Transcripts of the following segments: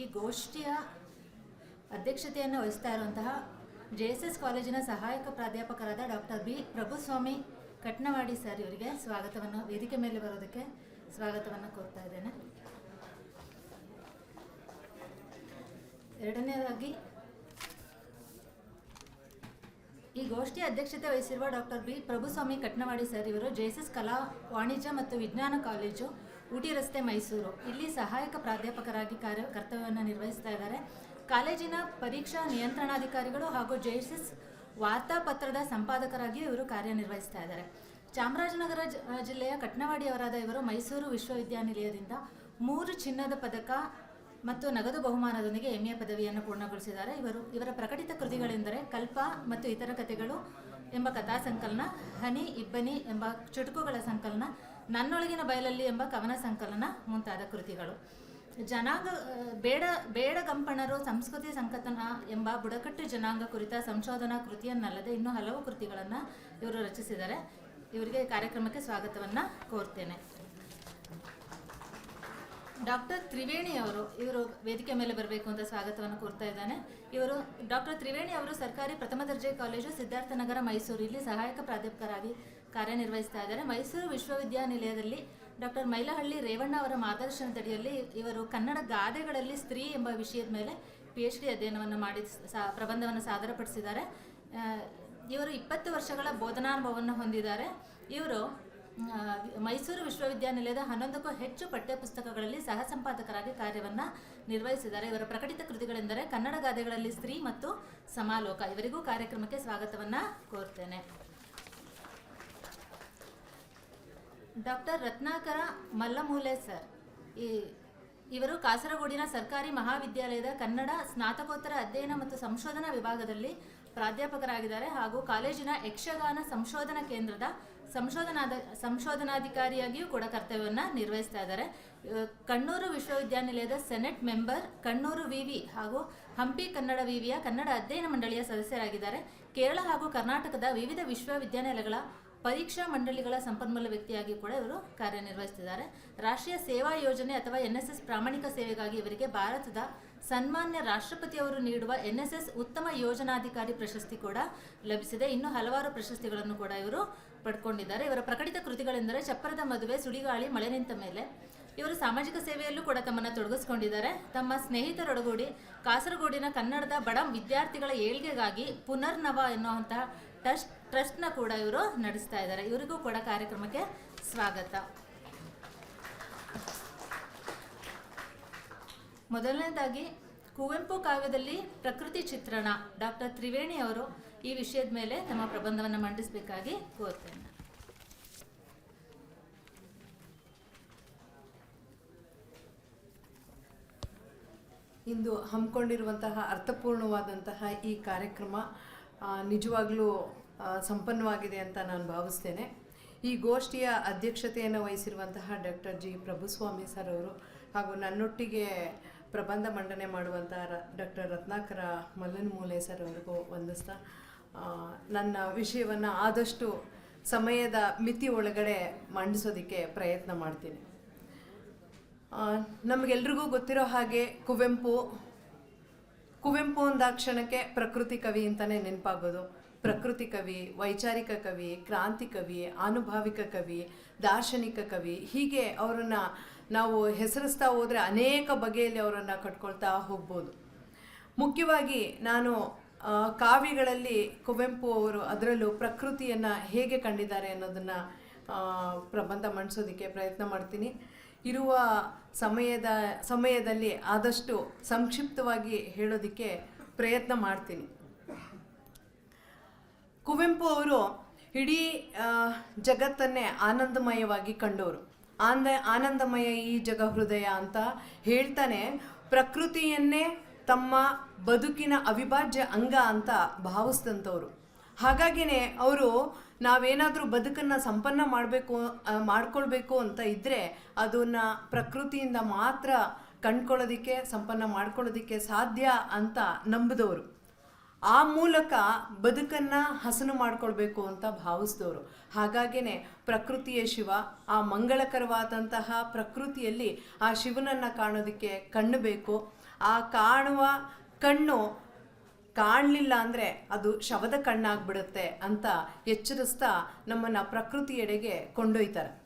ಈ ಗೋಷ್ಠಿಯ ಅಧ್ಯಕ್ಷತೆಯನ್ನು ವಹಿಸ್ತಾ ಇರುವಂತಹ ಜೆ ಎಸ್ ಎಸ್ ಕಾಲೇಜಿನ ಸಹಾಯಕ ಪ್ರಾಧ್ಯಾಪಕರಾದ doctor B. Prabhuswamy Katnavadi sir ಇವರಿಗೆ ಸ್ವಾಗತವನ್ನು, ವೇದಿಕೆ ಮೇಲೆ ಬರೋದಕ್ಕೆ ಸ್ವಾಗತವನ್ನು ಕೋರ್ತಾ ಇದ್ದೇನೆ. ಎರಡನೇದಾಗಿ, ಈ ಗೋಷ್ಠಿಯ ಅಧ್ಯಕ್ಷತೆ ವಹಿಸಿರುವ doctor B. Prabhuswamy Katnavadi sir ಇವರು ಜೆಎಸ್ಎಸ್ ಕಲಾ ವಾಣಿಜ್ಯ ಮತ್ತು ವಿಜ್ಞಾನ ಕಾಲೇಜು ಊಟಿ ರಸ್ತೆ ಮೈಸೂರು. ಇಲ್ಲಿ ಸಹಾಯಕ ಪ್ರಾಧ್ಯಾಪಕರಾಗಿ ಕಾರ್ಯ ಕರ್ತವ್ಯವನ್ನು ನಿರ್ವಹಿಸ್ತಾ ಇದ್ದಾರೆ. ಕಾಲೇಜಿನ ಪರೀಕ್ಷಾ ನಿಯಂತ್ರಣಾಧಿಕಾರಿಗಳು ಹಾಗೂ ಜೆಎಸ್ಎಸ್ ವಾರ್ತಾಪತ್ರದ ಸಂಪಾದಕರಾಗಿ ಇವರು ಕಾರ್ಯನಿರ್ವಹಿಸ್ತಾ ಇದ್ದಾರೆ. ಚಾಮರಾಜನಗರ ಜಿಲ್ಲೆಯ ಕಟ್ನವಾಡಿಯವರಾದ ಇವರು ಮೈಸೂರು ವಿಶ್ವವಿದ್ಯಾನಿಲಯದಿಂದ ಮೂರು ಚಿನ್ನದ ಪದಕ ಮತ್ತು ನಗದು ಬಹುಮಾನದೊಂದಿಗೆ ಎಂ ಎ ಪದವಿಯನ್ನು ಪೂರ್ಣಗೊಳಿಸಿದ್ದಾರೆ. ಇವರು, ಇವರ ಪ್ರಕಟಿತ ಕೃತಿಗಳೆಂದರೆ ಕಲ್ಪ ಮತ್ತು ಇತರ ಕಥೆಗಳು ಎಂಬ ಕಥಾ ಸಂಕಲನ, ಹನಿ, ಇಬ್ಬನಿ ಎಂಬ ಚುಟುಕುಗಳ ಸಂಕಲನ ನನ್ನೊಳಗಿನ ಬಯಲಲ್ಲಿ ಎಂಬ ಕವನ ಸಂಕಲನ ಮುಂತಾದ ಕೃತಿಗಳು. ಜನಾಂಗ, ಬೇಡ ಬೇಡಗಂಪಣರು ಸಂಸ್ಕೃತಿ ಸಂಕಥನ ಎಂಬ ಬುಡಕಟ್ಟು ಜನಾಂಗ ಕುರಿತ ಸಂಶೋಧನಾ ಕೃತಿಯನ್ನಲ್ಲದೆ ಇನ್ನೂ ಹಲವು ಕೃತಿಗಳನ್ನು ಇವರು ರಚಿಸಿದ್ದಾರೆ. ಇವರಿಗೆ ಕಾರ್ಯಕ್ರಮಕ್ಕೆ ಸ್ವಾಗತವನ್ನು ಕೋರ್ತೇನೆ. ಡಾಕ್ಟರ್ ತ್ರಿವೇಣಿ ಅವರು, ಇವರು ವೇದಿಕೆ ಮೇಲೆ ಬರಬೇಕು ಅಂತ ಸ್ವಾಗತವನ್ನು ಕೋರ್ತಾ ಇದ್ದಾನೆ. ಇವರು ಡಾಕ್ಟರ್ ತ್ರಿವೇಣಿ ಅವರು ಸರ್ಕಾರಿ ಪ್ರಥಮ ದರ್ಜೆ ಕಾಲೇಜು ಸಿದ್ಧಾರ್ಥನಗರ ಮೈಸೂರು ಇಲ್ಲಿ ಸಹಾಯಕ ಪ್ರಾಧ್ಯಾಪಕರಾಗಿ ಕಾರ್ಯನಿರ್ವಹಿಸ್ತಾ ಇದ್ದಾರೆ. ಮೈಸೂರು ವಿಶ್ವವಿದ್ಯಾನಿಲಯದಲ್ಲಿ ಡಾಕ್ಟರ್ ಮೈಲಹಳ್ಳಿ ರೇವಣ್ಣ ಅವರ ಮಾರ್ಗದರ್ಶನದಡಿಯಲ್ಲಿ ಇವರು ಕನ್ನಡ ಗಾದೆಗಳಲ್ಲಿ ಸ್ತ್ರೀ ಎಂಬ ವಿಷಯದ ಮೇಲೆ ಪಿ ಎಚ್ ಡಿ ಅಧ್ಯಯನವನ್ನು ಮಾಡಿ ಸಾ, ಪ್ರಬಂಧವನ್ನು ಸಾದರಪಡಿಸಿದ್ದಾರೆ. ಇವರು ಇಪ್ಪತ್ತು ವರ್ಷಗಳ ಬೋಧನಾನುಭವವನ್ನು ಹೊಂದಿದ್ದಾರೆ. ಇವರು ಮೈಸೂರು ವಿಶ್ವವಿದ್ಯಾನಿಲಯದ ಹನ್ನೊಂದಕ್ಕೂ ಹೆಚ್ಚು ಪಠ್ಯಪುಸ್ತಕಗಳಲ್ಲಿ ಸಹ ಸಂಪಾದಕರಾಗಿ ಕಾರ್ಯವನ್ನು ನಿರ್ವಹಿಸಿದ್ದಾರೆ. ಇವರ ಪ್ರಕಟಿತ ಕೃತಿಗಳೆಂದರೆ ಕನ್ನಡ ಗಾದೆಗಳಲ್ಲಿ ಸ್ತ್ರೀ ಮತ್ತು ಸಮಾಲೋಕ. ಇವರಿಗೂ ಕಾರ್ಯಕ್ರಮಕ್ಕೆ ಸ್ವಾಗತವನ್ನು ಕೋರ್ತೇನೆ. Doctor Ratnakara Mallamoole sir. ಈ ಇವರು ಕಾಸರಗೋಡಿನ ಸರ್ಕಾರಿ ಮಹಾವಿದ್ಯಾಲಯದ ಕನ್ನಡ ಸ್ನಾತಕೋತ್ತರ ಅಧ್ಯಯನ ಮತ್ತು ಸಂಶೋಧನಾ ವಿಭಾಗದಲ್ಲಿ ಪ್ರಾಧ್ಯಾಪಕರಾಗಿದ್ದಾರೆ ಹಾಗೂ ಕಾಲೇಜಿನ ಯಕ್ಷಗಾನ ಸಂಶೋಧನಾ ಕೇಂದ್ರದ ಸಂಶೋಧನಾದ ಸಂಶೋಧನಾಧಿಕಾರಿಯಾಗಿಯೂ ಕೂಡ ಕರ್ತವ್ಯವನ್ನು ನಿರ್ವಹಿಸ್ತಾ ಇದ್ದಾರೆ. ಕಣ್ಣೂರು ವಿಶ್ವವಿದ್ಯಾನಿಲಯದ ಸೆನೆಟ್ ಮೆಂಬರ್ ಕಣ್ಣೂರು ವಿವಿ ಹಾಗೂ ಹಂಪಿ ಕನ್ನಡ ವಿವಿಯ ಕನ್ನಡ ಅಧ್ಯಯನ ಮಂಡಳಿಯ ಸದಸ್ಯರಾಗಿದ್ದಾರೆ. ಕೇರಳ ಹಾಗೂ ಕರ್ನಾಟಕದ ವಿವಿಧ ವಿಶ್ವವಿದ್ಯಾನಿಲಯಗಳ ಪರೀಕ್ಷಾ ಮಂಡಳಿಗಳ ಸಂಪನ್ಮೂಲ ವ್ಯಕ್ತಿಯಾಗಿ ಕೂಡ ಇವರು ಕಾರ್ಯನಿರ್ವಹಿಸುತ್ತಿದ್ದಾರೆ. ರಾಷ್ಟ್ರೀಯ ಸೇವಾ ಯೋಜನೆ ಅಥವಾ ಎನ್ ಎಸ್ ಎಸ್ ಪ್ರಾಮಾಣಿಕ ಸೇವೆಗಾಗಿ ಇವರಿಗೆ ಭಾರತದ ಸನ್ಮಾನ್ಯ ರಾಷ್ಟ್ರಪತಿಯವರು ನೀಡುವ ಎನ್ ಎಸ್ ಎಸ್ ಉತ್ತಮ ಯೋಜನಾಧಿಕಾರಿ ಪ್ರಶಸ್ತಿ ಕೂಡ ಲಭಿಸಿದೆ. ಇನ್ನು ಹಲವಾರು ಪ್ರಶಸ್ತಿಗಳನ್ನು ಕೂಡ ಇವರು ಪಡ್ಕೊಂಡಿದ್ದಾರೆ. ಇವರ ಪ್ರಕಟಿತ ಕೃತಿಗಳೆಂದರೆ ಚಪ್ಪರದ ಮದುವೆ, ಸುಳಿಗಾಳಿ, ಮಳೆ ನಿಂತ ಮೇಲೆ. ಇವರು ಸಾಮಾಜಿಕ ಸೇವೆಯಲ್ಲೂ ಕೂಡ ತಮ್ಮನ್ನು ತೊಡಗಿಸಿಕೊಂಡಿದ್ದಾರೆ. ತಮ್ಮ ಸ್ನೇಹಿತರೊಡಗೂಡಿ ಕಾಸರಗೋಡಿನ ಕನ್ನಡದ ಬಡ ವಿದ್ಯಾರ್ಥಿಗಳ ಏಳ್ಗೆಗಾಗಿ ಪುನರ್ನವ ಎನ್ನುವಂತಹ ಟ್ರಸ್ಟ್ ಟ್ರಸ್ಟ್ನ ಕೂಡ ಇವರು ನಡೆಸ್ತಾ ಇದ್ದಾರೆ. ಇವರಿಗೂ ಕೂಡ ಕಾರ್ಯಕ್ರಮಕ್ಕೆ ಸ್ವಾಗತ. ಮೊದಲನೇದಾಗಿ, ಕುವೆಂಪು ಕಾವ್ಯದಲ್ಲಿ ಪ್ರಕೃತಿ ಚಿತ್ರಣ ಡಾಕ್ಟರ್ ತ್ರಿವೇಣಿ ಅವರು ಈ ವಿಷಯದ ಮೇಲೆ ತಮ್ಮ ಪ್ರಬಂಧವನ್ನು ಮಂಡಿಸಬೇಕಾಗಿ ಕೋರ್ತೇನೆ. ಇಂದು ಹಮ್ಮಿಕೊಂಡಿರುವಂತಹ ಅರ್ಥಪೂರ್ಣವಾದಂತಹ ಈ ಕಾರ್ಯಕ್ರಮ ನಿಜವಾಗ್ಲೂ ಸಂಪನ್ನವಾಗಿದೆ ಅಂತ ನಾನು ಭಾವಿಸ್ತೇನೆ. ಈ ಗೋಷ್ಠಿಯ ಅಧ್ಯಕ್ಷತೆಯನ್ನು ವಹಿಸಿರುವಂತಹ ಡಾಕ್ಟರ್ ಜಿ. ಪ್ರಭುಸ್ವಾಮಿ ಸರ್ ಅವರು ಹಾಗೂ ನನ್ನೊಟ್ಟಿಗೆ ಪ್ರಬಂಧ ಮಂಡನೆ ಮಾಡುವಂತಹ ಡಾಕ್ಟರ್ ರತ್ನಾಕರ ಮಲ್ಲನ್ಮೂಲೆ ಸರ್ ಅವರಿಗೂ ವಂದಿಸ್ತಾ ನನ್ನ ವಿಷಯವನ್ನು ಆದಷ್ಟು ಸಮಯದ ಮಿತಿ ಒಳಗಡೆ ಮಂಡಿಸೋದಕ್ಕೆ ಪ್ರಯತ್ನ ಮಾಡ್ತೀನಿ. ನಮಗೆಲ್ರಿಗೂ ಗೊತ್ತಿರೋ ಹಾಗೆ ಕುವೆಂಪು ಕುವೆಂಪು ಒಂದಾಕ್ಷಣಕ್ಕೆ ಪ್ರಕೃತಿ ಕವಿ ಅಂತಲೇ ನೆನಪಾಗೋದು. ಪ್ರಕೃತಿ ಕವಿ, ವೈಚಾರಿಕ ಕವಿ ಕ್ರಾಂತಿ ಕವಿ ಆನುಭಾವಿಕ ಕವಿ, ದಾರ್ಶನಿಕ ಕವಿ, ಹೀಗೆ ಅವರನ್ನು ನಾವು ಹೆಸರಿಸ್ತಾ ಹೋದರೆ ಅನೇಕ ಬಗೆಯಲ್ಲಿ ಅವರನ್ನು ಕಟ್ಕೊಳ್ತಾ ಹೋಗ್ಬೋದು. ಮುಖ್ಯವಾಗಿ ನಾನು ಕಾವ್ಯಗಳಲ್ಲಿ ಕುವೆಂಪು ಅವರು ಅದರಲ್ಲೂ ಪ್ರಕೃತಿಯನ್ನು ಹೇಗೆ ಕಂಡಿದ್ದಾರೆ ಅನ್ನೋದನ್ನು ಪ್ರಬಂಧ ಮಂಡಿಸೋದಕ್ಕೆ ಪ್ರಯತ್ನ ಮಾಡ್ತೀನಿ. ಇರುವ ಸಮಯದ, ಸಮಯದಲ್ಲಿ ಆದಷ್ಟು ಸಂಕ್ಷಿಪ್ತವಾಗಿ ಹೇಳೋದಕ್ಕೆ ಪ್ರಯತ್ನ ಮಾಡ್ತೀನಿ. ಕುವೆಂಪು ಅವರು ಇಡೀ ಜಗತ್ತನ್ನೇ ಆನಂದಮಯವಾಗಿ ಕಂಡವರು ಆನಂದ ಆನಂದಮಯ ಈ ಜಗ ಹೃದಯ ಅಂತ ಹೇಳ್ತಾನೆ. ಪ್ರಕೃತಿಯನ್ನೇ ತಮ್ಮ ಬದುಕಿನ ಅವಿಭಾಜ್ಯ ಅಂಗ ಅಂತ ಭಾವಿಸಿದಂಥವ್ರು. ಹಾಗಾಗಿನೇ ಅವರು ನಾವೇನಾದರೂ ಬದುಕನ್ನು ಸಂಪನ್ನ ಮಾಡಬೇಕು ಮಾಡ್ಕೊಳ್ಬೇಕು ಅಂತ ಇದ್ದರೆ ಅದನ್ನು ಪ್ರಕೃತಿಯಿಂದ ಮಾತ್ರ ಕಂಡ್ಕೊಳ್ಳೋದಕ್ಕೆ, ಸಂಪನ್ನ ಮಾಡ್ಕೊಳ್ಳೋದಕ್ಕೆ ಸಾಧ್ಯ ಅಂತ ನಂಬಿದವರು. ಆ ಮೂಲಕ ಬದುಕನ್ನು ಹಸನು ಮಾಡಿಕೊಳ್ಬೇಕು ಅಂತ ಭಾವಿಸಿದವರು ಹಾಗಾಗಿನೇ ಪ್ರಕೃತಿಯ ಶಿವ, ಆ ಮಂಗಳಕರವಾದಂತಹ ಪ್ರಕೃತಿಯಲ್ಲಿ ಆ ಶಿವನನ್ನು ಕಾಣೋದಕ್ಕೆ ಕಣ್ಣು ಬೇಕು. ಆ ಕಾಣುವ ಕಣ್ಣು ಕಾಣಲಿಲ್ಲ ಅಂದರೆ ಅದು ಶವದ ಕಣ್ಣಾಗ್ಬಿಡುತ್ತೆ ಅಂತ ಎಚ್ಚರಿಸ್ತಾ ನಮ್ಮನ್ನು ಪ್ರಕೃತಿಯೆಡೆಗೆ ಕೊಂಡೊಯ್ತಾರೆ.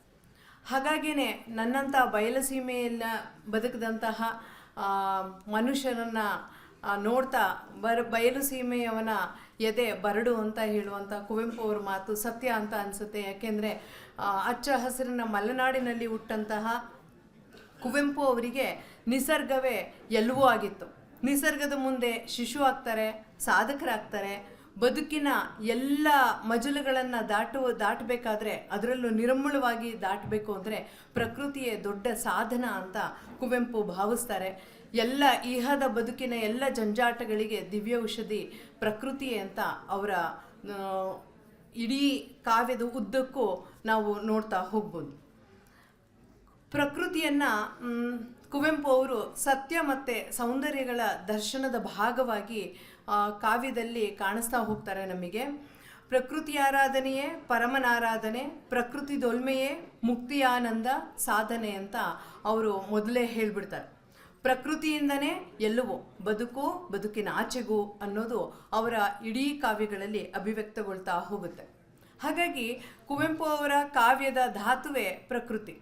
ಹಾಗಾಗಿನೇ ನನ್ನಂಥ ಬಯಲಸೀಮೆಯಲ್ಲ ಬದುಕಿದಂತಹ ಮನುಷ್ಯರನ್ನು ನೋಡ್ತಾ ಬರ ಬಯಲು ಸೀಮೆಯವನ ಎದೆ ಬರಡು ಅಂತ ಹೇಳುವಂಥ ಕುವೆಂಪು ಅವ್ರ ಮಾತು ಸತ್ಯ ಅಂತ ಅನಿಸುತ್ತೆ. ಯಾಕೆಂದರೆ ಹಚ್ಚ ಹಸಿರಿನ ಮಲೆನಾಡಿನಲ್ಲಿ ಹುಟ್ಟಂತಹ ಕುವೆಂಪು ಅವರಿಗೆ ನಿಸರ್ಗವೇ ಎಲ್ಲವೂ ಆಗಿತ್ತು. ನಿಸರ್ಗದ ಮುಂದೆ ಶಿಶು ಆಗ್ತಾರೆ, ಸಾಧಕರಾಗ್ತಾರೆ. ಬದುಕಿನ ಎಲ್ಲ ಮಜಲುಗಳನ್ನು ದಾಟುವ ದಾಟಬೇಕಾದ್ರೆ ಅದರಲ್ಲೂ ನಿರ್ಮೂಲವಾಗಿ ದಾಟಬೇಕು ಅಂದರೆ ಪ್ರಕೃತಿಯೇ ದೊಡ್ಡ ಸಾಧನ ಅಂತ ಕುವೆಂಪು ಭಾವಿಸ್ತಾರೆ. ಎಲ್ಲ ಇಹದ ಬದುಕಿನ ಎಲ್ಲ ಜಂಜಾಟಗಳಿಗೆ ದಿವ್ಯ ಔಷಧಿ ಪ್ರಕೃತಿ ಅಂತ ಅವರ ಇಡೀ ಕಾವ್ಯದ ಉದ್ದಕ್ಕೂ ನಾವು ನೋಡ್ತಾ ಹೋಗ್ಬೋದು. ಪ್ರಕೃತಿಯನ್ನ ಕುವೆಂಪು ಅವರು ಸತ್ಯ ಮತ್ತು ಸೌಂದರ್ಯಗಳ ದರ್ಶನದ ಭಾಗವಾಗಿ ಕಾವ್ಯದಲ್ಲಿ ಕಾಣಿಸ್ತಾ ಹೋಗ್ತಾರೆ ನಮಗೆ. ಪ್ರಕೃತಿ ಆರಾಧನೆಯೇ ಪರಮನಾರಾಧನೆ, ಪ್ರಕೃತಿ ದೊಲ್ಮೆಯೇ ಮುಕ್ತಿಯಾನಂದ ಸಾಧನೆ ಅಂತ ಅವರು ಮೊದಲೇ ಹೇಳ್ಬಿಡ್ತಾರೆ. ಪ್ರಕೃತಿಯಿಂದನೇ ಎಲ್ಲವೂ, ಬದುಕು, ಬದುಕಿನ ಆಚೆಗೂ ಅನ್ನೋದು ಅವರ ಇಡೀ ಕಾವ್ಯಗಳಲ್ಲಿ ಅಭಿವ್ಯಕ್ತಗೊಳ್ತಾ ಹೋಗುತ್ತೆ. ಹಾಗಾಗಿ ಕುವೆಂಪು ಅವರ ಕಾವ್ಯದ ಧಾತುವೆ ಪ್ರಕೃತಿ.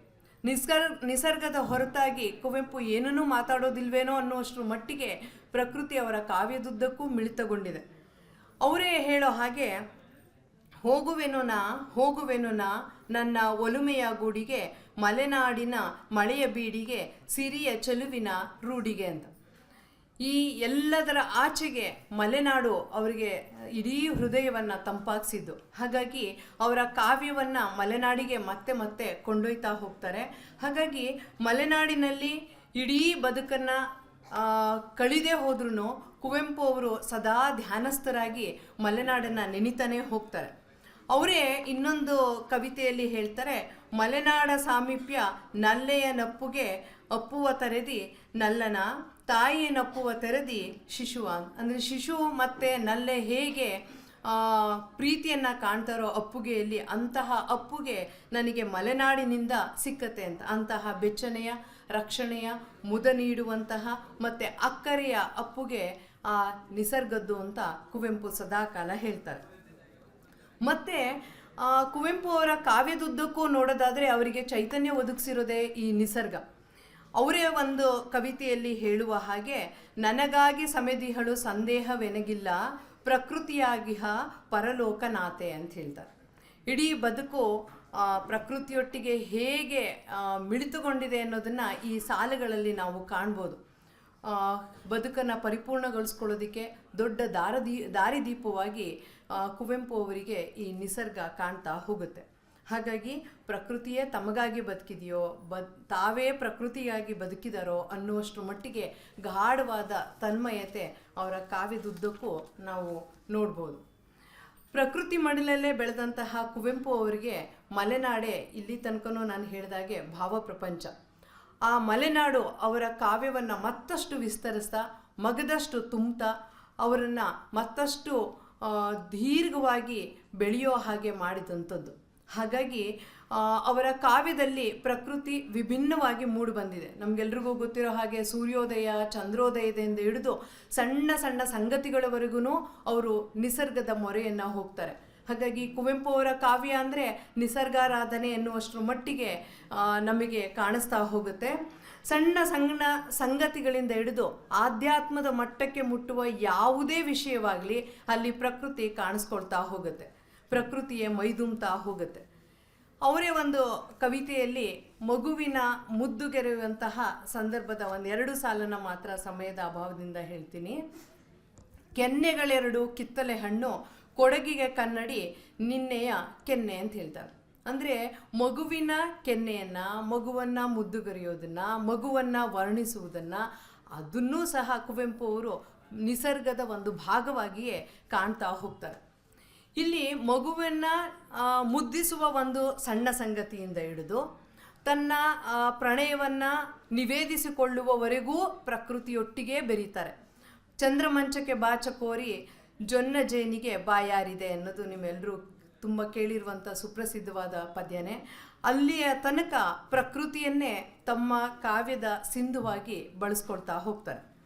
ನಿಸರ್ ನಿಸರ್ಗದ ಹೊರತಾಗಿ ಕುವೆಂಪು ಏನನ್ನೂ ಮಾತಾಡೋದಿಲ್ವೇನೋ ಅನ್ನೋಷ್ಟು ಮಟ್ಟಿಗೆ ಪ್ರಕೃತಿ ಅವರ ಕಾವ್ಯದುದ್ದಕ್ಕೂ ಮಿಳಿತಗೊಂಡಿದೆ. ಅವರೇ ಹೇಳೋ ಹಾಗೆ ಹೋಗುವೆನು ನಾ ಹೋಗುವೆನು ನಾ, ನನ್ನ ಒಲುಮೆಯ ಗೂಡಿಗೆ, ಮಲೆನಾಡಿನ ಮಳೆಯ ಬೀಡಿಗೆ, ಸಿರಿಯ ಚೆಲುವಿನ ರೂಢಿಗೆ ಅಂತ. ಈ ಎಲ್ಲದರ ಆಚೆಗೆ ಮಲೆನಾಡು ಅವರಿಗೆ ಇಡೀ ಹೃದಯವನ್ನು ತಂಪಾಗಿಸಿದ್ದು. ಹಾಗಾಗಿ ಅವರ ಕಾವ್ಯವನ್ನು ಮಲೆನಾಡಿಗೆ ಮತ್ತೆ ಮತ್ತೆ ಕೊಂಡೊಯ್ತಾ ಹೋಗ್ತಾರೆ. ಹಾಗಾಗಿ ಮಲೆನಾಡಿನಲ್ಲಿ ಇಡೀ ಬದುಕನ್ನು ಕಳಿದೇ ಹೋದ್ರೂ ಕುವೆಂಪು ಅವರು ಸದಾ ಧ್ಯಾನಸ್ಥರಾಗಿ ಮಲೆನಾಡನ್ನು ನೆನಿತಾನೆ ಹೋಗ್ತಾರೆ. ಅವರೇ ಇನ್ನೊಂದು ಕವಿತೆಯಲ್ಲಿ ಹೇಳ್ತಾರೆ, ಮಲೆನಾಡ ಸಾಮೀಪ್ಯ ನಲ್ಲೆಯ ನಪ್ಪುಗೆ ಅಪ್ಪುವ ತರೆದಿ, ನಲ್ಲನ ತಾಯಿಯ ನಪ್ಪುವ ತೆರೆದಿ ಶಿಶುವ. ಅಂದರೆ ಶಿಶು ಮತ್ತು ನಲ್ಲೆ ಹೇಗೆ ಪ್ರೀತಿಯನ್ನು ಕಾಣ್ತಾರೋ ಅಪ್ಪುಗೆಯಲ್ಲಿ ಅಂತಹ ಅಪ್ಪುಗೆ ನನಗೆ ಮಲೆನಾಡಿನಿಂದ ಸಿಕ್ಕತ್ತೆ ಅಂತ. ಅಂತಹ ಬೆಚ್ಚನೆಯ, ರಕ್ಷಣೆಯ, ಮುದ ನೀಡುವಂತಹ ಮತ್ತು ಅಕ್ಕರೆಯ ಅಪ್ಪುಗೆ ಆ ನಿಸರ್ಗದ್ದು ಅಂತ ಕುವೆಂಪು ಸದಾಕಾಲ ಹೇಳ್ತಾರೆ. ಮತ್ತೆ ಕುವೆಂಪು ಅವರ ಕಾವ್ಯದುದ್ದಕ್ಕೂ ನೋಡೋದಾದರೆ ಅವರಿಗೆ ಚೈತನ್ಯ ಒದಗಿಸಿರೋದೇ ಈ ನಿಸರ್ಗ. ಅವರೇ ಒಂದು ಕವಿತೆಯಲ್ಲಿ ಹೇಳುವ ಹಾಗೆ, ನನಗಾಗಿ ಸಮೆದಿಹಳು ಸಂದೇಹವೆನಗಿಲ್ಲ, ಪ್ರಕೃತಿಯಾಗಿಹ ಪರಲೋಕನಾಥೆ ಅಂತ ಹೇಳ್ತಾರೆ. ಇಡೀ ಬದುಕು ಪ್ರಕೃತಿಯೊಟ್ಟಿಗೆ ಹೇಗೆ ಮಿಳಿತುಗೊಂಡಿದೆ ಅನ್ನೋದನ್ನು ಈ ಸಾಲುಗಳಲ್ಲಿ ನಾವು ಕಾಣ್ಬೋದು. ಬದುಕನ್ನು ಪರಿಪೂರ್ಣಗೊಳಿಸ್ಕೊಳ್ಳೋದಕ್ಕೆ ದೊಡ್ಡ ದಾರದಿ, ದಾರಿದೀಪವಾಗಿ ಕುವೆಂಪು ಅವರಿಗೆ ಈ ನಿಸರ್ಗ ಕಾಣ್ತಾ ಹೋಗುತ್ತೆ. ಹಾಗಾಗಿ ಪ್ರಕೃತಿಯೇ ತಮಗಾಗಿ ಬದುಕಿದೆಯೋ ಬ ತಾವೇ ಪ್ರಕೃತಿಯಾಗಿ ಬದುಕಿದಾರೋ ಅನ್ನುವಷ್ಟು ಮಟ್ಟಿಗೆ ಗಾಢವಾದ ತನ್ಮಯತೆ ಅವರ ಕಾವ್ಯದುದ್ದಕ್ಕೂ ನಾವು ನೋಡ್ಬೋದು. ಪ್ರಕೃತಿ ಮಡಲಲ್ಲೇ ಬೆಳೆದಂತಹ ಕುವೆಂಪು ಅವರಿಗೆ ಮಲೆನಾಡೇ ಇಲ್ಲಿ ತನಕನೂ ನಾನು ಹೇಳಿದಾಗೆ ಭಾವ ಪ್ರಪಂಚ ಆ ಮಲೆನಾಡು ಅವರ ಕಾವ್ಯವನ್ನು ಮತ್ತಷ್ಟು ವಿಸ್ತರಿಸ್ತಾ, ಮಗದಷ್ಟು ತುಂಬ್ತಾ, ಅವರನ್ನು ಮತ್ತಷ್ಟು ದೀರ್ಘವಾಗಿ ಬೆಳೆಯೋ ಹಾಗೆ ಮಾಡಿದಂಥದ್ದು. ಹಾಗಾಗಿ ಅವರ ಕಾವ್ಯದಲ್ಲಿ ಪ್ರಕೃತಿ ವಿಭಿನ್ನವಾಗಿ ಮೂಡಿಬಂದಿದೆ ನಮಗೆಲ್ರಿಗೂ ಗೊತ್ತಿರೋ ಹಾಗೆ ಸೂರ್ಯೋದಯ ಚಂದ್ರೋದಯದಿಂದ ಹಿಡಿದು ಸಣ್ಣ ಸಣ್ಣ ಸಂಗತಿಗಳವರೆಗೂ ಅವರು ನಿಸರ್ಗದ ಮೊರೆಯನ್ನು ಹೋಗ್ತಾರೆ. ಹಾಗಾಗಿ ಕುವೆಂಪು ಅವರ ಕಾವ್ಯ ಅಂದರೆ ನಿಸರ್ಗಾರಾಧನೆ ಎನ್ನುವಷ್ಟರ ಮಟ್ಟಿಗೆ ನಮಗೆ ಕಾಣಿಸ್ತಾ ಹೋಗುತ್ತೆ. ಸಣ್ಣ ಸಣ್ಣ ಸಂಗತಿಗಳಿಂದ ಹಿಡಿದು ಆಧ್ಯಾತ್ಮದ ಮಟ್ಟಕ್ಕೆ ಮುಟ್ಟುವ ಯಾವುದೇ ವಿಷಯವಾಗಲಿ ಅಲ್ಲಿ ಪ್ರಕೃತಿ ಕಾಣಿಸ್ಕೊಳ್ತಾ ಹೋಗುತ್ತೆ. ಪ್ರಕೃತಿಯೇ ಮೈದುಂಬ್ತಾ ಹೋಗುತ್ತೆ. ಅವರೇ ಒಂದು ಕವಿತೆಯಲ್ಲಿ ಮಗುವಿನ ಮುದ್ದುಗೆರೆಯುವಂತಹ ಸಂದರ್ಭದ ಒಂದೆರಡು ಸಾಲನ ಮಾತ್ರ ಸಮಯದ ಅಭಾವದಿಂದ ಹೇಳ್ತೀನಿ. ಕೆನ್ನೆಗಳೆರಡು ಕಿತ್ತಲೆ ಹಣ್ಣು ಕೊಡಗಿಗೆ ಕನ್ನಡಿ ನಿನ್ನೆಯ ಕೆನ್ನೆ ಅಂತ ಹೇಳ್ತಾರೆ. ಅಂದರೆ ಮಗುವಿನ ಕೆನ್ನೆಯನ್ನು, ಮಗುವನ್ನು ಮುದ್ದುಗರಿಯೋದನ್ನು, ಮಗುವನ್ನು ವರ್ಣಿಸುವುದನ್ನು ಅದನ್ನೂ ಸಹ ಕುವೆಂಪು ಅವರು ನಿಸರ್ಗದ ಒಂದು ಭಾಗವಾಗಿಯೇ ಕಾಣ್ತಾ ಹೋಗ್ತಾರೆ. ಇಲ್ಲಿ ಮಗುವನ್ನು ಮುದ್ದಿಸುವ ಒಂದು ಸಣ್ಣ ಸಂಗತಿಯಿಂದ ಹಿಡಿದು ತನ್ನ ಪ್ರಣಯವನ್ನು ನಿವೇದಿಸಿಕೊಳ್ಳುವವರೆಗೂ ಪ್ರಕೃತಿಯೊಟ್ಟಿಗೆ ಬೆರೀತಾರೆ. ಚಂದ್ರಮಂಚಕ್ಕೆ ಬಾಚ ಕೋರಿ ಜೊನ್ನ ಜೇನಿಗೆ ಬಾಯಾರಿದೆ ಅನ್ನೋದು ನಿಮ್ಮೆಲ್ಲರೂ ತುಂಬ ಕೇಳಿರುವಂಥ ಸುಪ್ರಸಿದ್ಧವಾದ ಪದ್ಯನೇ. ಅಲ್ಲಿಯ ತನಕ ಪ್ರಕೃತಿಯನ್ನೇ ತಮ್ಮ ಕಾವ್ಯದ ಸಿಂಧುವಾಗಿ ಬಳಸ್ಕೊಳ್ತಾ ಹೋಗ್ತಾರೆ.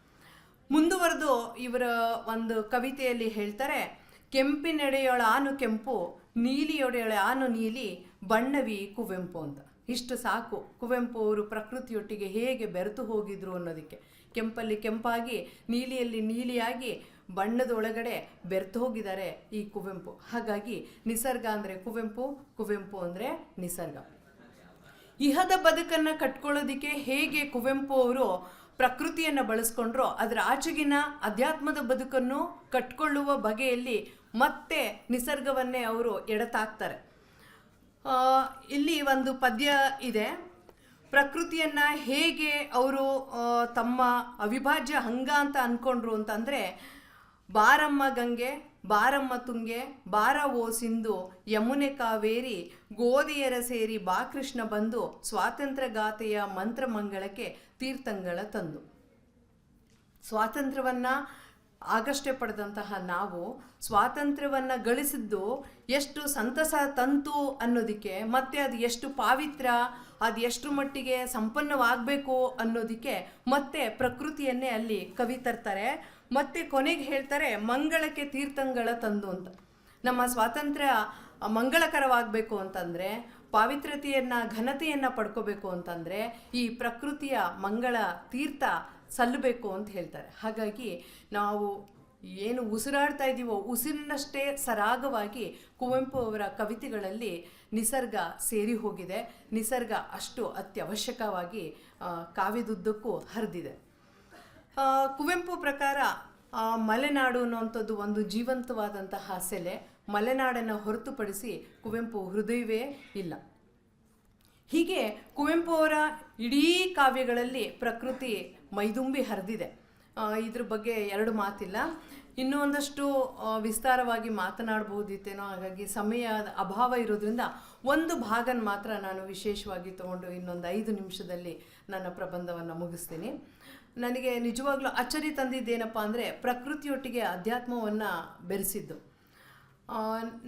ಮುಂದುವರೆದು ಇವರ ಒಂದು ಕವಿತೆಯಲ್ಲಿ ಹೇಳ್ತಾರೆ, ಕೆಂಪಿನೆಡೆಯೊಳ ಆನು ಕೆಂಪು, ನೀಲಿಯೊಡೆಯೊಳ ಆನು ನೀಲಿ, ಬಣ್ಣವಿ ಕುವೆಂಪು ಅಂತ. ಇಷ್ಟು ಸಾಕು. ಕುವೆಂಪು ಅವರು ಪ್ರಕೃತಿಯೊಟ್ಟಿಗೆ ಹೇಗೆ ಬೆರೆತು ಹೋಗಿದ್ರು ಅನ್ನೋದಕ್ಕೆ. ಕೆಂಪಲ್ಲಿ ಕೆಂಪಾಗಿ, ನೀಲಿಯಲ್ಲಿ ನೀಲಿಯಾಗಿ ಬಣ್ಣದ ಒಳಗಡೆ ಈ ಕುವೆಂಪು. ಹಾಗಾಗಿ ನಿಸರ್ಗ ಅಂದರೆ ಕುವೆಂಪು ಕುವೆಂಪು ಅಂದರೆ ನಿಸರ್ಗ. ಇಹದ ಬದುಕನ್ನು ಕಟ್ಕೊಳ್ಳೋದಕ್ಕೆ ಹೇಗೆ ಕುವೆಂಪು ಅವರು ಪ್ರಕೃತಿಯನ್ನು ಬಳಸ್ಕೊಂಡ್ರೋ, ಅದರ ಆಚೆಗಿನ ಅಧ್ಯಾತ್ಮದ ಬದುಕನ್ನು ಕಟ್ಕೊಳ್ಳುವ ಬಗೆಯಲ್ಲಿ ಮತ್ತೆ ನಿಸರ್ಗವನ್ನೇ ಅವರು ಎಡತಾಕ್ತಾರೆ. ಇಲ್ಲಿ ಒಂದು ಪದ್ಯ ಇದೆ. ಪ್ರಕೃತಿಯನ್ನು ಹೇಗೆ ಅವರು ತಮ್ಮ ಅವಿಭಾಜ್ಯ ಅಂಗ ಅಂತ ಅಂದ್ಕೊಂಡ್ರು ಅಂತಂದ್ರೆ ಬಾರಮ್ಮ ಗಂಗೆ, ಬಾರಮ್ಮ ತುಂಗೆ ಬಾರ ಓ ಸಿಂಧು, ಯಮುನೆ ಕಾವೇರಿ ಗೋದಿಯರ ಸೇರಿ ಬಾ ಕೃಷ್ಣ ಬಂದು ಸ್ವಾತಂತ್ರ್ಯ ಗಾಥೆಯ ಮಂತ್ರಮಂಗಳಕ್ಕೆ ತೀರ್ಥಂಗಳ ತಂದು. ಸ್ವಾತಂತ್ರ್ಯವನ್ನ ಆಗಷ್ಟೇ ಪಡೆದಂತಹ ನಾವು ಸ್ವಾತಂತ್ರ್ಯವನ್ನು ಗಳಿಸಿದ್ದು ಎಷ್ಟು ಸಂತಸ ತಂತು ಅನ್ನೋದಕ್ಕೆ, ಮತ್ತೆ ಅದು ಎಷ್ಟು ಪಾವಿತ್ರ, ಅದು ಎಷ್ಟು ಮಟ್ಟಿಗೆ ಸಂಪನ್ನವಾಗಬೇಕು ಅನ್ನೋದಕ್ಕೆ ಮತ್ತೆ ಪ್ರಕೃತಿಯನ್ನೇ ಅಲ್ಲಿ ಕವಿ ತರ್ತಾರೆ. ಮತ್ತೆ ಕೊನೆಗೆ ಹೇಳ್ತಾರೆ ಮಂಗಳಕ್ಕೆ ತೀರ್ಥಂಗಳ ತಂದು ಅಂತ. ನಮ್ಮ ಸ್ವಾತಂತ್ರ್ಯ ಮಂಗಳಕರವಾಗಬೇಕು ಅಂತಂದರೆ ಪಾವಿತ್ರತೆಯನ್ನು ಘನತೆಯನ್ನು ಪಡ್ಕೋಬೇಕು ಅಂತಂದರೆ ಈ ಪ್ರಕೃತಿಯ ಮಂಗಳ ತೀರ್ಥ ಸಲ್ಲಬೇಕು ಅಂತ ಹೇಳ್ತಾರೆ. ಹಾಗಾಗಿ ನಾವು ಏನು ಉಸಿರಾಡ್ತಾ ಇದ್ದೀವೋ ಉಸಿರಿನಷ್ಟೇ ಸರಾಗವಾಗಿ ಕುವೆಂಪು ಅವರ ಕವಿತೆಗಳಲ್ಲಿ ನಿಸರ್ಗ ಸೇರಿ ಹೋಗಿದೆ. ನಿಸರ್ಗ ಅಷ್ಟು ಅತ್ಯವಶ್ಯಕವಾಗಿ ಕಾವ್ಯದುದ್ದಕ್ಕೂ ಹರಿದಿದೆ. ಕುವೆಂಪು ಪ್ರಕಾರ ಮಲೆನಾಡು ಅನ್ನುವಂಥದ್ದು ಒಂದು ಜೀವಂತವಾದಂತಹ ಸೆಲೆ. ಮಲೆನಾಡನ್ನು ಹೊರತುಪಡಿಸಿ ಕುವೆಂಪು ಹೃದಯವೇ ಇಲ್ಲ. ಹೀಗೆ ಕುವೆಂಪು ಅವರ ಇಡೀ ಕಾವ್ಯಗಳಲ್ಲಿ ಪ್ರಕೃತಿ ಮೈದುಂಬಿ ಹರಿದಿದೆ. ಇದ್ರ ಬಗ್ಗೆ ಎರಡು ಮಾತಿಲ್ಲ. ಇನ್ನೂ ಒಂದಷ್ಟು ವಿಸ್ತಾರವಾಗಿ ಮಾತನಾಡಬಹುದಿತ್ತೇನೋ, ಹಾಗಾಗಿ ಸಮಯದ ಅಭಾವ ಇರೋದ್ರಿಂದ ಒಂದು ಭಾಗನ ಮಾತ್ರ ನಾನು ವಿಶೇಷವಾಗಿ ತಗೊಂಡು ಇನ್ನೊಂದು ಐದು ನಿಮಿಷದಲ್ಲಿ ನನ್ನ ಪ್ರಬಂಧವನ್ನು ಮುಗಿಸ್ತೀನಿ. ನನಗೆ ನಿಜವಾಗ್ಲೂ ಅಚ್ಚರಿ ತಂದಿದ್ದೇನಪ್ಪ ಅಂದರೆ ಪ್ರಕೃತಿಯೊಟ್ಟಿಗೆ ಅಧ್ಯಾತ್ಮವನ್ನು ಬೆರೆಸಿದ್ದು.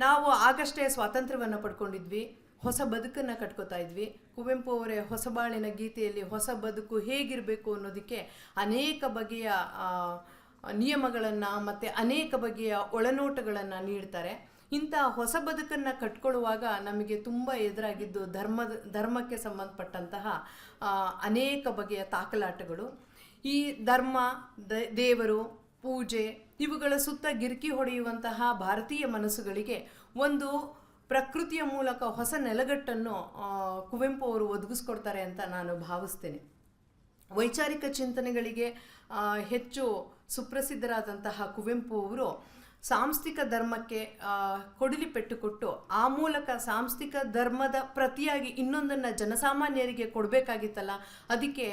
ನಾವು ಆಗಷ್ಟೇ ಸ್ವಾತಂತ್ರ್ಯವನ್ನು ಪಡ್ಕೊಂಡಿದ್ವಿ, ಹೊಸ ಬದುಕನ್ನು ಕಟ್ಕೋತಾ ಇದ್ವಿ. ಕುವೆಂಪು ಅವರೇ ಹೊಸಬಾಳಿನ ಗೀತೆಯಲ್ಲಿ ಹೊಸ ಬದುಕು ಹೇಗಿರಬೇಕು ಅನ್ನೋದಕ್ಕೆ ಅನೇಕ ಬಗೆಯ ನಿಯಮಗಳನ್ನು ಮತ್ತು ಅನೇಕ ಬಗೆಯ ಒಳನೋಟಗಳನ್ನು ನೀಡ್ತಾರೆ. ಇಂಥ ಹೊಸ ಬದುಕನ್ನು ಕಟ್ಕೊಳ್ಳುವಾಗ ನಮಗೆ ತುಂಬ ಎದುರಾಗಿದ್ದು ಧರ್ಮದ, ಧರ್ಮಕ್ಕೆ ಸಂಬಂಧಪಟ್ಟಂತಹ ಅನೇಕ ಬಗೆಯ ತಾಕಲಾಟಗಳು. ಈ ಧರ್ಮ ದೇವರು, ಪೂಜೆ ಇವುಗಳ ಸುತ್ತ ಗಿರ್ಕಿ ಹೊಡೆಯುವಂತಹ ಭಾರತೀಯ ಮನಸ್ಸುಗಳಿಗೆ ಒಂದು ಪ್ರಕೃತಿಯ ಮೂಲಕ ಹೊಸ ನೆಲಗಟ್ಟನ್ನು ಕುವೆಂಪು ಅವರು ಒದಗಿಸ್ಕೊಡ್ತಾರೆ ಅಂತ ನಾನು ಭಾವಿಸ್ತೇನೆ. ವೈಚಾರಿಕ ಚಿಂತನೆಗಳಿಗೆ ಹೆಚ್ಚು ಸುಪ್ರಸಿದ್ಧರಾದಂತಹ ಕುವೆಂಪು ಅವರು ಸಾಂಸ್ಥಿಕ ಧರ್ಮಕ್ಕೆ ಕೊಡಲಿ ಕೊಡಿಲಿ ಪೆಟ್ಟು ಕೊಟ್ಟು ಆ ಮೂಲಕ ಸಾಂಸ್ಥಿಕ ಧರ್ಮದ ಪ್ರತಿಯಾಗಿ ಇನ್ನೊಂದನ್ನು ಜನಸಾಮಾನ್ಯರಿಗೆ ಕೊಡಬೇಕಾಗಿತ್ತಲ್ಲ, ಅದಕ್ಕೆ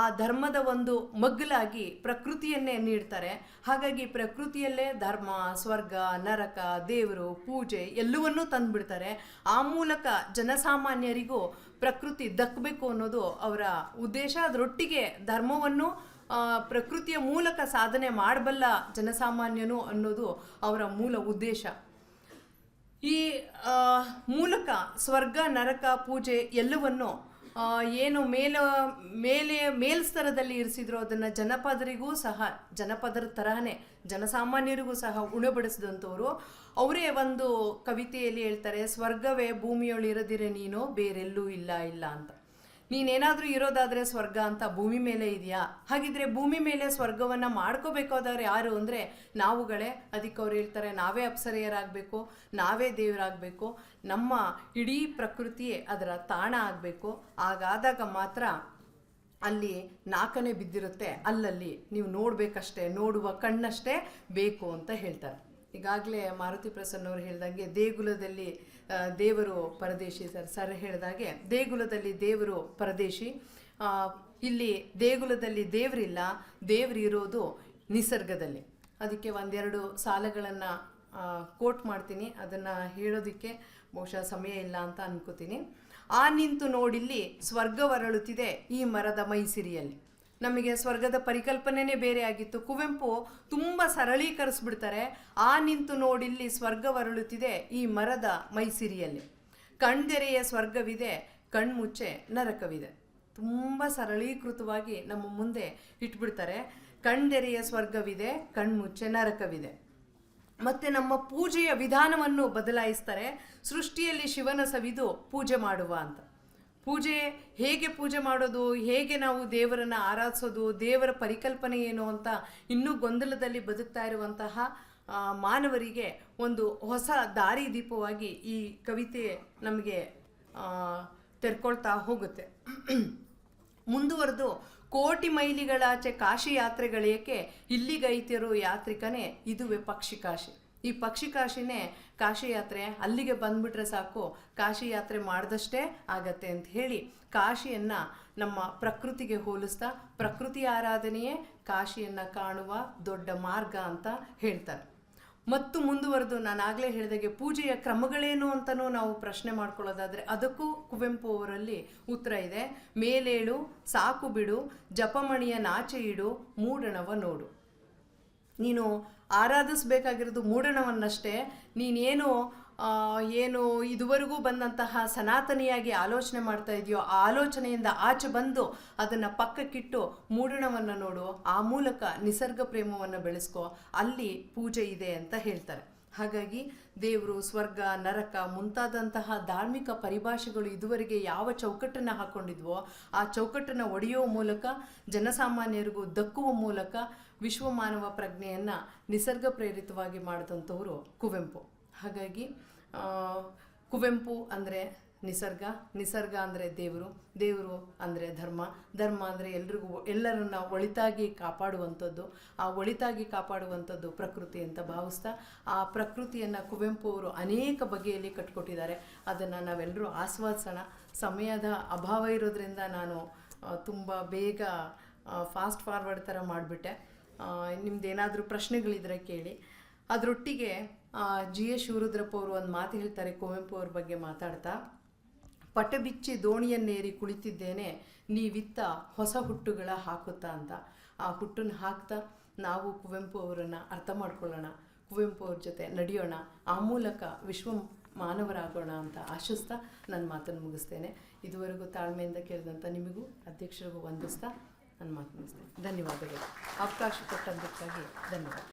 ಆ ಧರ್ಮದ ಒಂದು ಮಗ್ಗಲಾಗಿ ಪ್ರಕೃತಿಯನ್ನೇ ನೀಡ್ತಾರೆ. ಹಾಗಾಗಿ ಪ್ರಕೃತಿಯಲ್ಲೇ ಧರ್ಮ, ಸ್ವರ್ಗ, ನರಕ, ದೇವರು, ಪೂಜೆ ಎಲ್ಲವನ್ನೂ ತಂದುಬಿಡ್ತಾರೆ. ಆ ಮೂಲಕ ಜನಸಾಮಾನ್ಯರಿಗೂ ಪ್ರಕೃತಿ ದಕ್ಕಬೇಕು ಅನ್ನೋದು ಅವರ ಉದ್ದೇಶ. ಅದರೊಟ್ಟಿಗೆ ಧರ್ಮವನ್ನು ಪ್ರಕೃತಿಯ ಮೂಲಕ ಸಾಧನೆ ಮಾಡಬಲ್ಲ ಜನಸಾಮಾನ್ಯನು ಅನ್ನೋದು ಅವರ ಮೂಲ ಉದ್ದೇಶ. ಈ ಮೂಲಕ ಸ್ವರ್ಗ, ನರಕ, ಪೂಜೆ ಎಲ್ಲವನ್ನು ಏನು ಮೇಲ, ಮೇಲೆ, ಮೇಲ್ಸ್ತರದಲ್ಲಿ ಇರಿಸಿದ್ರು ಅದನ್ನು ಜನಪದರಿಗೂ ಸಹ, ಜನಪದರ ತರಹನೇ ಜನಸಾಮಾನ್ಯರಿಗೂ ಸಹ ಉಣಬಡಿಸಿದಂಥವ್ರು. ಅವರೇ ಒಂದು ಕವಿತೆಯಲ್ಲಿ ಹೇಳ್ತಾರೆ, ಸ್ವರ್ಗವೇ ಭೂಮಿಯೊಳಿರದಿರೆ ನೀನು, ಬೇರೆಲ್ಲೂ ಇಲ್ಲ ಇಲ್ಲ ಅಂತ. ನೀನೇನಾದರೂ ಇರೋದಾದರೆ ಸ್ವರ್ಗ ಅಂತ ಭೂಮಿ ಮೇಲೆ ಇದೆಯಾ? ಹಾಗಿದ್ರೆ ಭೂಮಿ ಮೇಲೆ ಸ್ವರ್ಗವನ್ನು ಮಾಡ್ಕೋಬೇಕಾದವ್ರು ಯಾರು ಅಂದರೆ ನಾವುಗಳೇ. ಅದಕ್ಕೆ ಅವ್ರು ಹೇಳ್ತಾರೆ, ನಾವೇ ಅಪ್ಸರೆಯರಾಗಬೇಕು, ನಾವೇ ದೇವರಾಗಬೇಕು. ನಮ್ಮ ಇಡೀ ಪ್ರಕೃತಿಯೇ ಅದರ ತಾಣ ಆಗಬೇಕು. ಹಾಗಾದಾಗ ಮಾತ್ರ ಅಲ್ಲಿ ನಾಲ್ಕನೇ ಬಿದ್ದಿರುತ್ತೆ. ಅಲ್ಲಲ್ಲಿ ನೀವು ನೋಡಬೇಕಷ್ಟೇ, ನೋಡುವ ಕಣ್ಣಷ್ಟೇ ಬೇಕು ಅಂತ ಹೇಳ್ತಾರೆ. ಈಗಾಗಲೇ ಮಾರುತಿ ಪ್ರಸನ್ನ ಅವರು ಹೇಳ್ದಂಗೆ ದೇಗುಲದಲ್ಲಿ ದೇವರು ಪರದೇಶಿ ಸರ್ ಸರ್ ಹೇಳಿದಾಗೆ ದೇಗುಲದಲ್ಲಿ ದೇವರು ಪರದೇಶಿ. ಇಲ್ಲಿ ದೇಗುಲದಲ್ಲಿ ದೇವರಿಲ್ಲ, ದೇವರಿರೋದು ನಿಸರ್ಗದಲ್ಲಿ. ಅದಕ್ಕೆ ಒಂದೆರಡು ಸಾಲಗಳನ್ನು ಕೋಟ್ ಮಾಡ್ತೀನಿ. ಅದನ್ನು ಹೇಳೋದಕ್ಕೆ ಬಹುಶಃ ಸಮಯ ಇಲ್ಲ ಅಂತ ಅನ್ಕೋತೀನಿ. ಆ ನಿಂತು ನೋಡಿಲ್ಲಿ ಸ್ವರ್ಗವರಳುತ್ತಿದೆ ಈ ಮರದ ಮೈಸಿರಿಯಲ್ಲಿ. ನಮಗೆ ಸ್ವರ್ಗದ ಪರಿಕಲ್ಪನೆನೇ ಬೇರೆ ಆಗಿತ್ತು. ಕುವೆಂಪು ತುಂಬ ಸರಳೀಕರಿಸ್ಬಿಡ್ತಾರೆ. ಆ ನಿಂತು ನೋಡಿಲ್ಲಿ ಸ್ವರ್ಗ ಹೊರಳುತ್ತಿದೆ ಈ ಮರದ ಮೈಸಿರಿಯಲ್ಲಿ. ಕಣ್ದೆರೆಯ ಸ್ವರ್ಗವಿದೆ, ಕಣ್ಮುಚ್ಚೆ ನರಕವಿದೆ. ತುಂಬ ಸರಳೀಕೃತವಾಗಿ ನಮ್ಮ ಮುಂದೆ ಇಟ್ಬಿಡ್ತಾರೆ. ಕಣ್ದೆರೆಯ ಸ್ವರ್ಗವಿದೆ, ಕಣ್ಮುಚ್ಚೆ ನರಕವಿದೆ. ಮತ್ತೆ ನಮ್ಮ ಪೂಜೆಯ ವಿಧಾನವನ್ನು ಬದಲಾಯಿಸ್ತಾರೆ. ಸೃಷ್ಟಿಯಲ್ಲಿ ಶಿವನ ಸವಿದು ಪೂಜೆ ಮಾಡುವ ಅಂತ. ಪೂಜೆ, ಹೇಗೆ ಪೂಜೆ ಮಾಡೋದು, ಹೇಗೆ ನಾವು ದೇವರನ್ನು ಆರಾಧಿಸೋದು, ದೇವರ ಪರಿಕಲ್ಪನೆ ಏನು ಅಂತ ಇನ್ನೂ ಗೊಂದಲದಲ್ಲಿ ಬದುಕ್ತಾ ಇರುವಂತಹ ಮಾನವರಿಗೆ ಒಂದು ಹೊಸ ದಾರಿ ದೀಪವಾಗಿ ಈ ಕವಿತೆ ನಮಗೆ ತೆರ್ಕೊಳ್ತಾ ಹೋಗುತ್ತೆ. ಮುಂದುವರೆದು ಕೋಟಿ ಮೈಲಿಗಳಾಚೆ ಕಾಶಿ ಯಾತ್ರೆಗಳೇಕೆ, ಇಲ್ಲಿಗೈತಿರೋ ಯಾತ್ರಿಕನೇ ಇದುವೆ ಪಕ್ಷಿ ಕಾಶಿ ಈ ಪಕ್ಷಿ ಕಾಶಿನೇ ಕಾಶಿ ಯಾತ್ರೆ ಅಲ್ಲಿಗೆ ಬಂದ್ಬಿಟ್ರೆ ಸಾಕು, ಕಾಶಿ ಯಾತ್ರೆ ಮಾಡಿದಷ್ಟೇ ಆಗತ್ತೆ ಅಂತ ಹೇಳಿ ಕಾಶಿಯನ್ನು ನಮ್ಮ ಪ್ರಕೃತಿಗೆ ಹೋಲಿಸ್ತಾ ಪ್ರಕೃತಿ ಆರಾಧನೆಯೇ ಕಾಶಿಯನ್ನು ಕಾಣುವ ದೊಡ್ಡ ಮಾರ್ಗ ಅಂತ ಹೇಳ್ತಾರೆ. ಮತ್ತು ಮುಂದುವರೆದು ನಾನು ಆಗಲೇ ಹೇಳಿದಾಗೆ ಪೂಜೆಯ ಕ್ರಮಗಳೇನು ಅಂತಲೂ ನಾವು ಪ್ರಶ್ನೆ ಮಾಡ್ಕೊಳ್ಳೋದಾದರೆ ಅದಕ್ಕೂ ಕುವೆಂಪು ಅವರಲ್ಲಿ ಉತ್ತರ ಇದೆ, ಮೇಲೇಳು ಸಾಕು ಬಿಡು, ಜಪಮಣಿಯ ನಾಚೆ ಇಡು, ಮೂಡಣವ ನೋಡು. ನೀನು ಆರಾಧಿಸಬೇಕಾಗಿರೋದು ಮೂಡಣವನ್ನಷ್ಟೇ, ನೀನೇನು ಏನು ಇದುವರೆಗೂ ಬಂದಂತಹ ಸನಾತನಿಯಾಗಿ ಆಲೋಚನೆ ಮಾಡ್ತಾ ಇದೆಯೋ, ಆ ಆಲೋಚನೆಯಿಂದ ಆಚೆ ಬಂದು ಅದನ್ನು ಪಕ್ಕಕ್ಕಿಟ್ಟು ಮೂಡಣವನ್ನು ನೋಡು. ಆ ಮೂಲಕ ನಿಸರ್ಗ ಪ್ರೇಮವನ್ನು ಬೆಳೆಸ್ಕೋ. ಅಲ್ಲಿ ಪೂಜೆ ಇದೆ ಅಂತ ಹೇಳ್ತಾರೆ. ಹಾಗಾಗಿ ದೇವರು, ಸ್ವರ್ಗ, ನರಕ ಮುಂತಾದಂತಹ ಧಾರ್ಮಿಕ ಪರಿಭಾಷೆಗಳು ಇದುವರೆಗೆ ಯಾವ ಚೌಕಟ್ಟನ್ನು ಹಾಕ್ಕೊಂಡಿದ್ವೋ ಆ ಚೌಕಟ್ಟನ್ನು ಒಡೆಯುವ ಮೂಲಕ, ಜನಸಾಮಾನ್ಯರಿಗೂ ದಕ್ಕುವ ಮೂಲಕ ವಿಶ್ವಮಾನವ ಪ್ರಜ್ಞೆಯನ್ನು ನಿಸರ್ಗ ಪ್ರೇರಿತವಾಗಿ ಮಾಡಿದಂಥವರು ಕುವೆಂಪು. ಹಾಗಾಗಿ ಕುವೆಂಪು ಅಂದರೆ ನಿಸರ್ಗ ನಿಸರ್ಗ ಅಂದರೆ ದೇವರು ದೇವರು ಅಂದರೆ ಧರ್ಮ ಧರ್ಮ ಅಂದರೆ ಎಲ್ರಿಗೂ ಎಲ್ಲರನ್ನ ಒಳಿತಾಗಿ ಕಾಪಾಡುವಂಥದ್ದು. ಆ ಒಳಿತಾಗಿ ಕಾಪಾಡುವಂಥದ್ದು ಪ್ರಕೃತಿ ಅಂತ ಭಾವಿಸ್ತಾ, ಆ ಪ್ರಕೃತಿಯನ್ನು ಕುವೆಂಪು ಅವರು ಅನೇಕ ಬಗೆಯಲ್ಲಿ ಕಟ್ಕೊಟ್ಟಿದ್ದಾರೆ. ಅದನ್ನು ನಾವೆಲ್ಲರೂ ಆಸ್ವಾದಿಸೋಣ ಸಮಯದ ಅಭಾವ ಇರೋದ್ರಿಂದ ನಾನು ತುಂಬ ಬೇಗ ಫಾಸ್ಟ್ ಫಾರ್ವರ್ಡ್ ಥರ ಮಾಡಿಬಿಟ್ಟೆ. ನಿಮ್ದೇನಾದರೂ ಪ್ರಶ್ನೆಗಳಿದ್ರೆ ಕೇಳಿ. ಅದರೊಟ್ಟಿಗೆ ಜಿ ಎಸ್ ಶಿವರುದ್ರಪ್ಪ ಅವರು ಒಂದು ಮಾತು ಹೇಳ್ತಾರೆ ಕುವೆಂಪು ಅವ್ರ ಬಗ್ಗೆ ಮಾತಾಡ್ತಾ. ಪಟ ಬಿಚ್ಚಿ ದೋಣಿಯನ್ನೇರಿ ಕುಳಿತಿದ್ದೇನೆ, ನೀವಿತ್ತ ಹೊಸ ಹುಟ್ಟುಗಳ ಹಾಕುತ್ತಾ ಅಂತ. ಆ ಹುಟ್ಟನ್ನು ಹಾಕ್ತಾ ನಾವು ಕುವೆಂಪು ಅವರನ್ನು ಅರ್ಥ ಮಾಡ್ಕೊಳ್ಳೋಣ, ಕುವೆಂಪು ಅವ್ರ ಜೊತೆ ನಡೆಯೋಣ, ಆ ಮೂಲಕ ವಿಶ್ವ ಮಾನವರಾಗೋಣ ಅಂತ ಆಶಿಸ್ತಾ ನನ್ನ ಮಾತನ್ನು ಮುಗಿಸ್ತೇನೆ. ಇದುವರೆಗೂ ತಾಳ್ಮೆಯಿಂದ ಕೇಳಿದಂಥ ನಿಮಗೂ, ಅಧ್ಯಕ್ಷರಿಗೂ ವಂದಿಸ್ತಾ ನನ್ನ ಮಾತು ಮುಗಿಸ್ತೇನೆ. ಧನ್ಯವಾದಗಳು. ಅವಕಾಶ ಕೊಟ್ಟಂತಕ್ಕಾಗಿ ಧನ್ಯವಾದ.